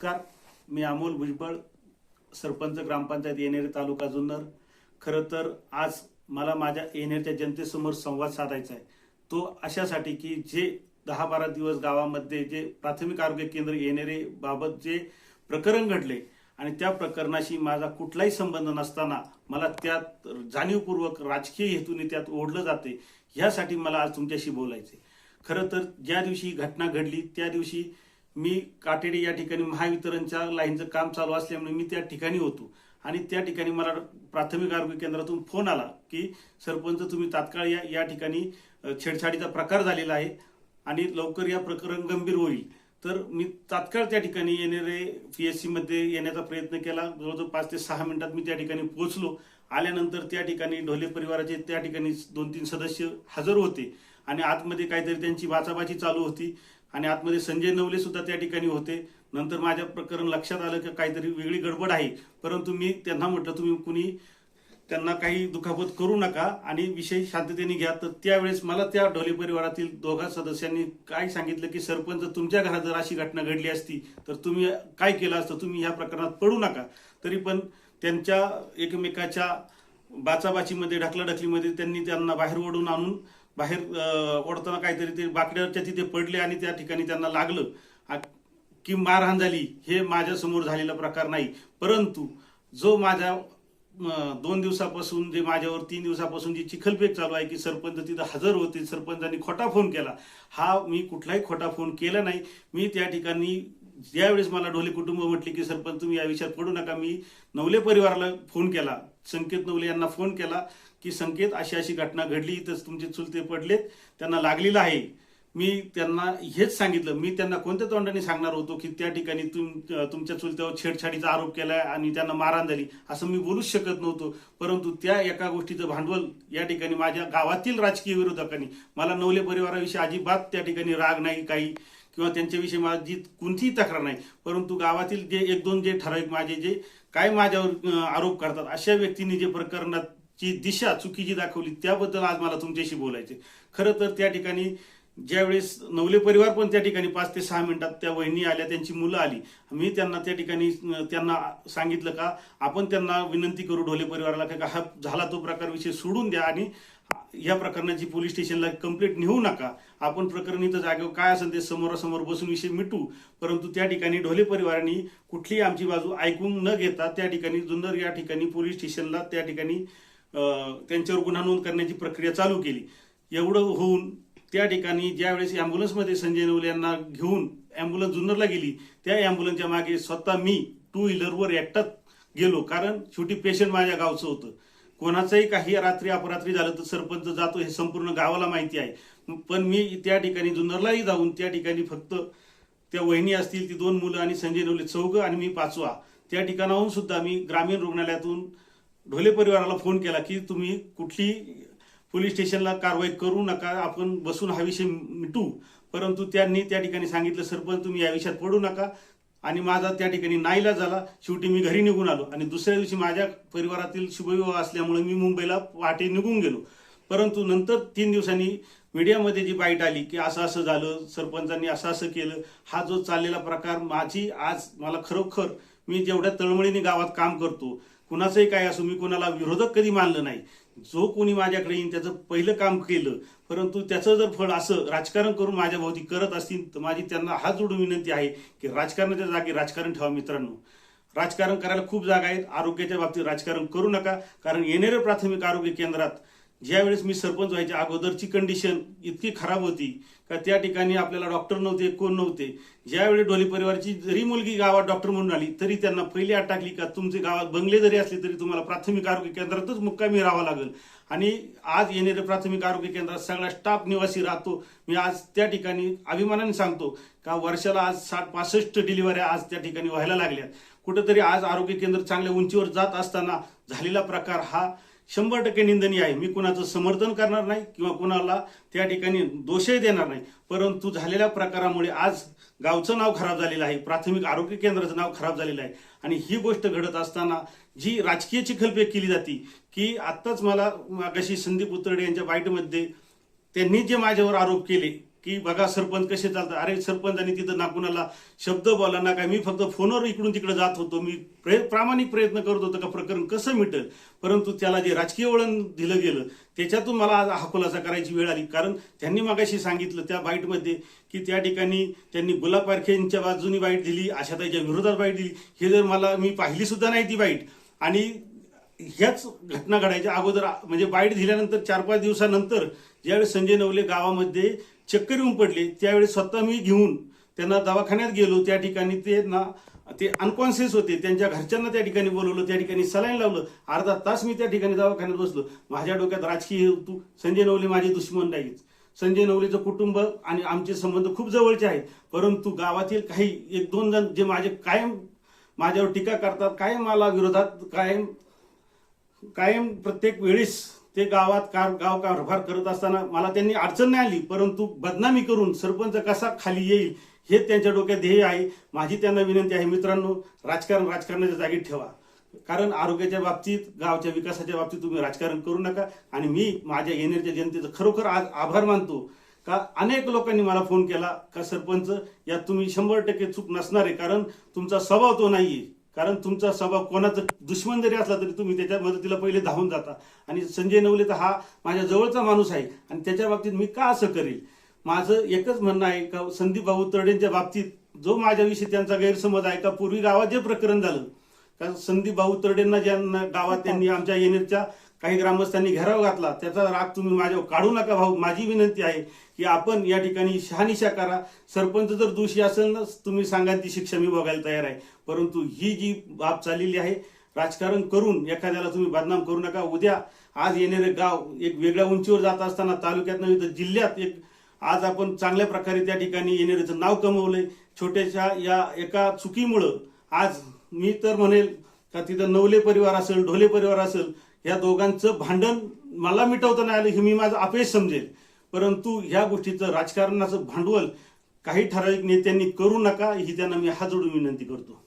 नमस्कार. मी अमोल भुजबळ सरपंच ग्रामपंचायत येणेरे तालुका जुन्नर. खरं तर आज मला माझ्या येणेरच्या जनतेसमोर संवाद साधायचा आहे. तो अशासाठी की जे दहा बारा दिवस गावामध्ये जे प्राथमिक आरोग्य केंद्र येणेरे बाबत जे प्रकरण घडले आणि त्या प्रकरणाशी माझा कुठलाही संबंध नसताना मला त्यात जाणीवपूर्वक राजकीय हेतूने त्यात ओढलं जाते ह्यासाठी मला आज तुमच्याशी बोलायचे खरं तर ज्या दिवशी घटना घडली त्या दिवशी मी काटेडी या ठिकाणी महावितरणच्या लाईनचं काम चालू असल्यामुळे मी त्या ठिकाणी होतो. आणि त्या ठिकाणी मला प्राथमिक आरोग्य केंद्रातून फोन आला की सरपंच तुम्ही तात्काळ या या ठिकाणी छेडछाडीचा प्रकार झालेला आहे आणि लवकर या प्रकरण गंभीर होईल. तर मी तात्काळ त्या ठिकाणी येणारे पी एस सीमध्ये येण्याचा प्रयत्न केला. जवळजवळ पाच ते सहा मिनिटात मी त्या ठिकाणी पोहोचलो. आल्यानंतर त्या ठिकाणी ढोले परिवाराचे त्या ठिकाणी दोन तीन सदस्य हजर होते आणि आतमध्ये काहीतरी त्यांची वाचाबाची चालू होती. आणि आतमध्ये संजय नवले सुद्धा त्या ठिकाणी होते. नंतर माझ्या प्रकरण लक्षात आलं की काहीतरी वेगळी गडबड आहे. परंतु मी त्यांना म्हटलं तुम्ही कुणी त्यांना काही दुखापत करू नका आणि विषय शांततेने घ्या. तर त्यावेळेस मला त्या ढोले परिवारातील दोघा सदस्यांनी काय सांगितलं की सरपंच तुमच्या घरात जर अशी घटना घडली असती तर तुम्ही काय केलं असतं? तुम्ही ह्या प्रकरणात पडू नका. तरी पण त्यांच्या एकमेकाच्या बाचाबाचीमध्ये ढकलाढकलीमध्ये त्यांनी त्यांना बाहेर ओढून आणून बाहेर ओढताना काहीतरी ते बाकड्यावरच्या तिथे पडले आणि त्या ठिकाणी त्यांना लागलं. की मारहाण झाली हे माझ्यासमोर झालेला प्रकार नाही. परंतु जो माझ्या दोन दिवसापासून जे माझ्यावर तीन दिवसापासून जी चिखलफेक चालू आहे की सरपंच तिथं हजर होते सरपंचांनी खोटा फोन केला. हा मी कुठलाही खोटा फोन केला नाही. मी त्या ठिकाणी ज्यावेळेस मला ढोले कुटुंब म्हटले की सरपंच तुम्ही या विषयात पडू नका. मी नवले परिवाराला फोन केला. संकेत नवले यांना फोन केला की संकेत अशी अशी घटना घडली इथंच तुमचे चुलते पडलेत त्यांना लागलेलं आहे. मी त्यांना हेच सांगितलं मी त्यांना कोणत्या तोंडाने सांगणार होतो की त्या ठिकाणी तुम तुमच्या चुलत्यावर छेडछाडीचा आरोप केलाय आणि त्यांना मारहाण झाली? असं मी बोलूच शकत नव्हतो. परंतु त्या एका गोष्टीचं भांडवल या ठिकाणी माझ्या गावातील राजकीय विरोधकांनी मला नवले परिवाराविषयी अजिबात त्या ठिकाणी राग नाही काही किंवा त्यांच्याविषयी माझी कोणतीही तक्रार नाही परंतु गावातील जे एक दोन जे ठराविक माझे जे काय माझ्यावर आरोप करतात अशा व्यक्तींनी जे प्रकरणाची दिशा चुकीची दाखवली त्याबद्दल आज मला तुमच्याशी बोलायचे खरं तर त्या ठिकाणी ज्यावेळेस नवले परिवार पण त्या ठिकाणी पाच ते सहा मिनिटात त्या वहिनी आल्या त्यांची मुलं आली मी त्यांना त्या ठिकाणी त्यांना सांगितलं का आपण त्यांना विनंती करू ढोले परिवाराला का हा झाला तो प्रकार विषय सोडून द्या आणि या प्रकरणाची पोलीस स्टेशनला कंप्लेंट नेऊ नका. आपण प्रकरण इथं जागेवर काय असेल ते समोरासमोर बसून विषय मिटू. परंतु त्या ठिकाणी ढोले परिवाराने कुठलीही आमची बाजू ऐकून न घेता त्या ठिकाणी जुन्नर या ठिकाणी पोलीस स्टेशनला त्या ठिकाणी त्यांच्यावर गुन्हा नोंद करण्याची प्रक्रिया चालू केली. एवढं होऊन त्या ठिकाणी ज्यावेळेस ॲम्ब्युलन्समध्ये संजय नवले यांना घेऊन ॲम्ब्युलन्स जुन्नरला गेली त्या ॲम्ब्युलन्सच्या मागे स्वतः मी टू व्हीलरवर एकटाच गेलो. कारण शेवटी पेशंट माझ्या गावचं होतं. कोणाचंही काही रात्री अपरात्री झालं तर सरपंच जातो हे संपूर्ण गावाला माहिती आहे. पण मी त्या ठिकाणी जुन्नरलाही जाऊन त्या ठिकाणी फक्त त्या वहिनी असतील ती दोन मुलं आणि संजय नवले चौघं आणि मी पाचवा त्या ठिकाणाहून सुद्धा मी ग्रामीण रुग्णालयातून ढोले परिवाराला फोन केला की तुम्ही कुठली पोलीस स्टेशनला कारवाई करू नका आपण बसून हा विषय मिटू. परंतु त्यांनी त्या ठिकाणी सांगितलं सरपंच तुम्ही या विषयात पडू नका. आणि माझा त्या ठिकाणी नाईला झाला. शेवटी मी घरी निघून आलो. आणि दुसऱ्या दिवशी माझ्या परिवारातील शुभविवाह असल्यामुळे मी मुंबईला पहाटे निघून गेलो. परंतु नंतर तीन दिवसांनी मीडियामध्ये जी बाईट आली की असं असं झालं सरपंचांनी असं असं केलं हा जो चाललेला प्रकार माझी आज मला खरोखर मी जेवढ्या तळमळीने गावात काम करतो कुणाचंही काय असो मी कुणाला विरोधक कधी मानलं नाही. जो कोणी माझ्याकडे येईन त्याचं पहिलं काम केलं परंतु त्याचं जर फळ असं राजकारण करून माझ्या भोवती करत असतील तर माझी त्यांना हात जोडून विनंती आहे की राजकारणाच्या जागी राजकारण ठेवा मित्रांनो. राजकारण करायला खूप जागा आहेत. आरोग्याच्या बाबतीत राजकारण करू नका कारण येणाऱ्या प्राथमिक आरोग्य केंद्रात ज्यावेळेस मी सरपंच व्हायच्या अगोदरची कंडिशन इतकी खराब होती का त्या ठिकाणी आपल्याला डॉक्टर नव्हते कोण नव्हते. ज्यावेळी डोली परिवाराची जरी मुलगी गावात डॉक्टर म्हणून आली तरी त्यांना पहिली आठ टाकली का तुमचे गावात बंगले जरी असले तरी तुम्हाला प्राथमिक आरोग्य केंद्रातच मुक्कामी राहावं लागेल. आणि आज येणाऱ्या प्राथमिक आरोग्य केंद्रात सगळा स्टाफ निवासी राहतो. मी आज त्या ठिकाणी अभिमानाने सांगतो का वर्षाला आज साठ पासष्ट डिलिव्हऱ्या आज त्या ठिकाणी व्हायला लागल्या कुठंतरी आज आरोग्य केंद्र चांगल्या उंचीवर जात असताना झालेला प्रकार हा शंभर टक्के निंदनीय आहे. मी कुणाचं समर्थन करणार नाही किंवा कुणाला त्या ठिकाणी दोषही देणार नाही. परंतु झालेल्या प्रकारामुळे आज गावचं नाव खराब झालेलं आहे प्राथमिक आरोग्य केंद्राचं नाव खराब झालेलं आहे. आणि ही गोष्ट घडत असताना जी राजकीय चिखलफेक केली जाते की आत्ताच मला मागाशी संदीप उतरडे यांच्या बाईटमध्ये त्यांनी जे माझ्यावर आरोप केले की बघा सरपंच कसे चालतात? अरे सरपंचांनी तिथं ना कुणाला शब्द बोला ना काय? मी फक्त फोनवर इकडून तिकडे जात होतो. मी प्रय प्रामाणिक प्रयत्न करत होतो का प्रकरण कसं मिटेल? परंतु त्याला जे राजकीय वळण दिलं गेलं त्याच्यातून मला आज हा खुलासा करायची वेळ आली. कारण त्यांनी मागाशी सांगितलं त्या बाईटमध्ये की त्या ठिकाणी त्यांनी गुलाब पारखेंच्या बाजूनी बाईट दिली आशाताईच्या विरोधात बाईट दिली. हे जर मला मी पाहिली सुद्धा नाही ती बाईट. आणि ह्याच घटना घडायच्या अगोदर म्हणजे बाईट दिल्यानंतर चार पाच दिवसानंतर ज्यावेळेस संजय नवले गावामध्ये चक्कर येऊन पडले. त्यावेळी स्वतः मी घेऊन त्यांना दवाखान्यात गेलो. त्या ठिकाणी ते ना ते अनकॉन्शियस होते. त्यांच्या घरच्यांना त्या ठिकाणी बोलवलं. त्या ठिकाणी सलाईन लावलं. अर्धा तास मी त्या ठिकाणी दवाखान्यात बसलो. माझ्या डोक्यात राजकीय हेतू. संजय नवले माझे दुश्मन नाहीत. संजय नवलेचं कुटुंब आणि आमचे संबंध खूप जवळचे आहेत. परंतु गावातील काही एक दोन जण जे माझे कायम माझ्यावर टीका करतात कायम मला विरोधात कायम कायम प्रत्येक वेळेस ते गावात कार गाव कारभार करत असताना मला त्यांनी अडचण नाही आली परंतु बदनामी करून सरपंच कसा खाली येईल हे त्यांच्या डोक्यात ध्येय आहे. माझी त्यांना विनंती आहे मित्रांनो राजकारण राजकारणाच्या जागी ठेवा. कारण आरोग्याच्या बाबतीत गावच्या विकासाच्या बाबतीत तुम्ही राजकारण करू नका आणि मी माझ्या येणाऱ्या जनतेचं खरोखर आज आभार मानतो. का अनेक लोकांनी मला फोन केला का सरपंच यात तुम्ही शंभर टक्के चूक नसणार आहे कारण तुमचा स्वभाव तो नाहीये. कारण तुमचा स्वभाव कोणाचा दुश्मन जरी असला तरी तुम्ही त्याच्या मदतीला पहिले धावून जाता. आणि संजय नवले तर हा माझ्या जवळचा माणूस आहे. आणि त्याच्या बाबतीत मी का असं करेल? माझं एकच म्हणणं आहे का संदीप भाऊ तरडेंच्या बाबतीत जो माझ्याविषयी त्यांचा गैरसमज आहे का पूर्वी गावात जे प्रकरण झालं. का संदीप भाऊ तरडेंना ज्यांना गावात त्यांनी आमच्या येणेरच्या काही ग्रामस्थांनी घेराव घातला त्याचा राग तुम्ही माझ्यावर काढू नका भाऊ. माझी विनंती आहे की आपण या ठिकाणी शहानिशा करा. सरपंच जर दोषी असेल ना तुम्ही सांगा ती शिक्षा मी बघायला तयार आहे. परंतु ही जी बाब चाललेली आहे राजकारण करून एखाद्याला तुम्ही बदनाम करू नका. उद्या आज येणारे गाव एक वेगळ्या उंचीवर जात असताना तालुक्यात नव्हे तर जिल्ह्यात एक आज आपण चांगल्या प्रकारे त्या ठिकाणी येणाऱ्याचं नाव कमवलंय. छोट्याशा या एका चुकीमुळं आज मी तर म्हणेल का तिथं नवले परिवार असेल ढोले परिवार असेल या दोघांचं भांडण मला मिटवता नाही आलं हे मी माझं अपयश समजेल. परंतु ह्या गोष्टीचं राजकारणाचं भांडवल काही ठराविक नेत्यांनी करू नका ही त्यांना मी हात जोडून विनंती करतो.